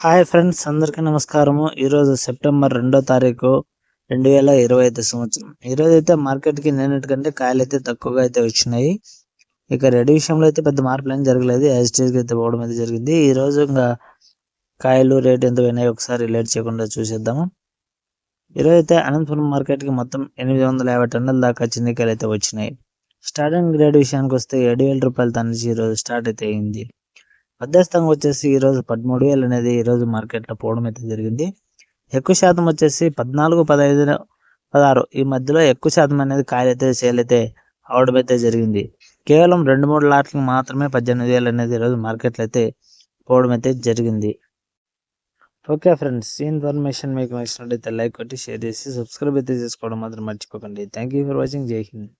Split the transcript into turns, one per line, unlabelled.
Hi friends అందరికీ నమస్కారము. ఈరోజు సెప్టెంబర్ రెండో తారీఖు రెండు వేల ఇరవై ఐదు సంవత్సరం. ఈరోజు అయితే మార్కెట్కి నిన్నటి కంటే కాయలు అయితే తక్కువగా అయితే వచ్చినాయి. ఇక రెడీ విషయంలో అయితే పెద్ద మార్పులు ఏం జరగలేదు. యాజ్ టీజ్గా అయితే పోవడం అయితే జరిగింది. ఈ రోజు ఇంకా కాయలు రేట్ ఎంత పోయినాయి ఒకసారి లేట్ చేయకుండా చూసేద్దాము. ఈరోజు అయితే అనంతపురం మార్కెట్కి మొత్తం ఎనిమిది వందల యాభై టన్నుల దాకా చిన్నకాయలు అయితే వచ్చినాయి. స్టార్టింగ్ రేట్ విషయానికి వస్తే ఏడు వేల రూపాయల నుంచి ఈరోజు స్టార్ట్ అయితే అయింది. మధ్యస్థంగా వచ్చేసి ఈరోజు పదమూడు వేలు అనేది ఈరోజు మార్కెట్లో పోవడం అయితే జరిగింది. ఎక్కువ శాతం వచ్చేసి పద్నాలుగు పదహైదు పదహారు ఈ మధ్యలో ఎక్కువ శాతం అనేది కాయలైతే సేల్ అయితే అవడం అయితే జరిగింది. కేవలం రెండు మూడు లాట్లకు మాత్రమే పద్దెనిమిది వేలు అనేది ఈరోజు మార్కెట్లో అయితే పోవడం అయితే జరిగింది. ఓకే ఫ్రెండ్స్ ఈ ఇన్ఫర్మేషన్ మీకు నచ్చినట్లయితే లైక్ కొట్టి షేర్ చేసి సబ్స్క్రైబ్ అయితే చేసుకోవడం మాత్రం మర్చిపోకండి. Thank you for watching. Jai Hind.